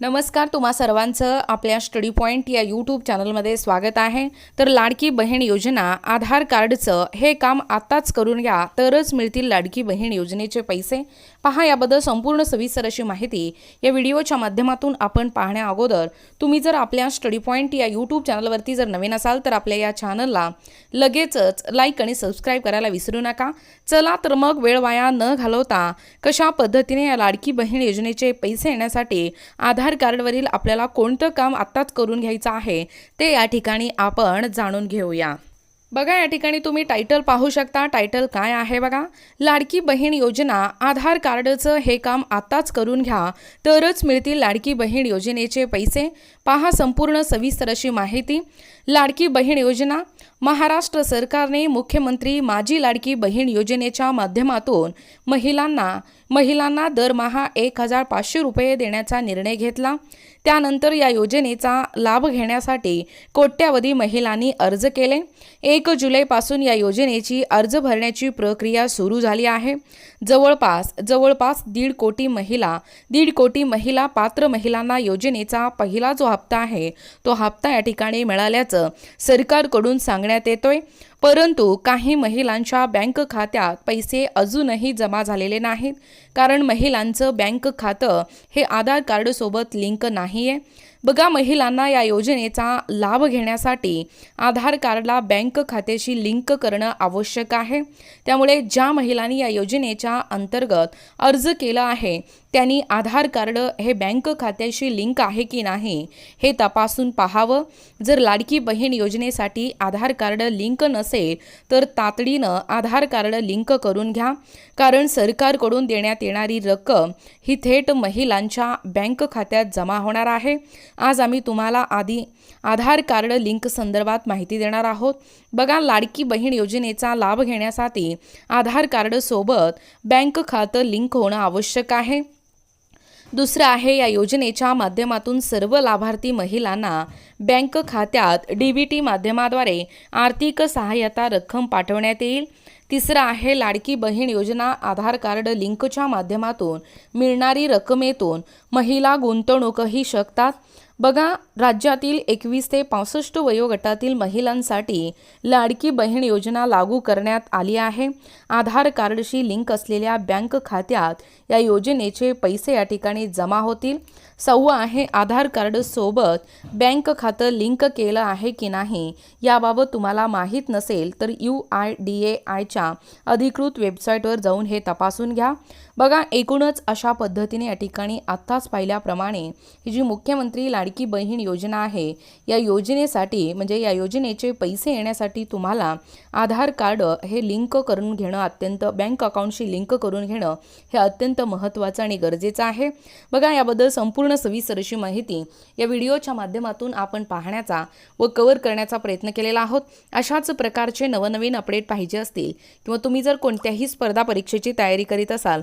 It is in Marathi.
नमस्कार तुम्हा सर्वांचं आपल्या स्टडी पॉईंट या यूट्यूब चॅनलमध्ये स्वागत आहे. तर लाडकी बहीण योजना आधार कार्डचं हे काम आत्ताच करून घ्या तरच मिळतील लाडकी बहीण योजनेचे पैसे. पहा याबद्दल संपूर्ण सविस्तर अशी माहिती या व्हिडिओच्या माध्यमातून आपण पाहण्या अगोदर. तुम्ही जर आपल्या स्टडी पॉईंट या यूट्यूब चॅनलवरती जर नवीन असाल तर आपल्या या चॅनलला लगेचच लाईक आणि सबस्क्राईब करायला विसरू नका. चला तर मग वेळ वाया न घालवता कशा पद्धतीने या लाडकी बहीण योजनेचे पैसे येण्यासाठी आधार कार्डवरील आपल्याला कोणतं काम आत्ताच करून घ्यायचं आहे ते या ठिकाणी आपण जाणून घेऊया. बघा या ठिकाणी तुम्ही टायटल पाहू शकता. टायटल काय आहे बघा? लाडकी बहीण योजना आधार कार्डचं हे काम आत्ताच करून घ्या. तरच मिळतील लाडकी बहीण योजनेचे पैसे. पहा संपूर्ण सविस्तर अशी माहिती. लाडकी बहीण योजना महाराष्ट्र सरकारने मुख्यमंत्री माझी लाडकी बहीण योजनेच्या माध्यमातून महिलांना महिलांना दरमहा एक हजार पाचशे रुपये देण्याचा निर्णय घेतला. त्यानंतर या योजनेचा लाभ घेण्यासाठी कोट्यावधी महिलांनी अर्ज केले. एक जुलैपासून या योजनेची अर्ज भरण्याची प्रक्रिया सुरू झाली आहे. जवळपास जवळपास दीड कोटी महिला दीड कोटी महिला पात्र महिलांना योजनेचा पहिला जो हप्ता आहे तो हप्ता या ठिकाणी मिळाल्याचं सरकारकडून सांग सांगण्यात येतोय. परंतु काही महिलांच्या बँक खात्यात पैसे अजूनही जमा झालेले नाहीत कारण महिलांचं बँक खातं हे आधार कार्डसोबत लिंक नाही आहे बघा महिलांना या योजनेचा लाभ घेण्यासाठी आधार कार्डला बँक खात्याशी लिंक करणं आवश्यक आहे. त्यामुळे ज्या महिलांनी या योजनेच्या अंतर्गत अर्ज केला आहे त्यांनी आधार कार्ड हे बँक खात्याशी लिंक आहे की नाही हे तपासून पाहावं. जर लाडकी बहीण योजनेसाठी आधार कार्ड लिंक नसेल तर तातडीनं आधार कार्ड लिंक करून घ्या. कारण सरकारकडून देण्यात येणारी रक्कम ही थेट महिलांच्या बँक खात्यात जमा होणार आहे. आज आम्ही तुम्हाला आधी आधार कार्ड लिंक संदर्भात माहिती देणार आहोत. बघा लाडकी बहीण योजनेचा लाभ घेण्यासाठी आधार कार्डसोबत बँक खातं लिंक होणं आवश्यक आहे. दुसरं आहे या योजनेच्या माध्यमातून सर्व लाभार्थी महिलांना बँक खात्यात डी बी टी माध्यमाद्वारे आर्थिक सहाय्यता रक्कम पाठवण्यात येईल. तिसरं आहे लाडकी बहीण योजना आधार कार्ड लिंकच्या माध्यमातून मिळणारी रकमेतून महिला गुंतवणूकही शकतात. बघा राज्यातील एकवीस ते पासष्ट वयोगटातील महिलांसाठी लाडकी बहीण योजना लागू करण्यात आली आहे. आधार कार्डशी लिंक असलेल्या बँक खात्यात या योजनेचे पैसे या ठिकाणी जमा होतील. सहावं आहे आधार कार्डसोबत बँक खातं लिंक केलं आहे की नाही याबाबत तुम्हाला माहीत नसेल तर यू आय डी ए आयच्या अधिकृत वेबसाईटवर जाऊन हे तपासून घ्या. बघा एकूणच अशा पद्धतीने या ठिकाणी आत्ताच पाहिल्याप्रमाणे ही जी मुख्यमंत्री लाडकी बहीण योजना आहे या योजनेसाठी म्हणजे या योजनेचे पैसे येण्यासाठी तुम्हाला आधार कार्ड हे लिंक करून घेणं अत्यंत बँक अकाउंटशी लिंक करून घेणं हे अत्यंत महत्त्वाचं आणि गरजेचं आहे. बघा याबद्दल संपूर्ण सविस्तर अशी माहिती या व्हिडिओच्या माध्यमातून आपण पाहण्याचा व कव्हर करण्याचा प्रयत्न केलेला आहोत. अशाच प्रकारचे नवनवीन अपडेट पाहिजे असतील किंवा तुम्ही जर कोणत्याही स्पर्धा परीक्षेची तयारी करीत असाल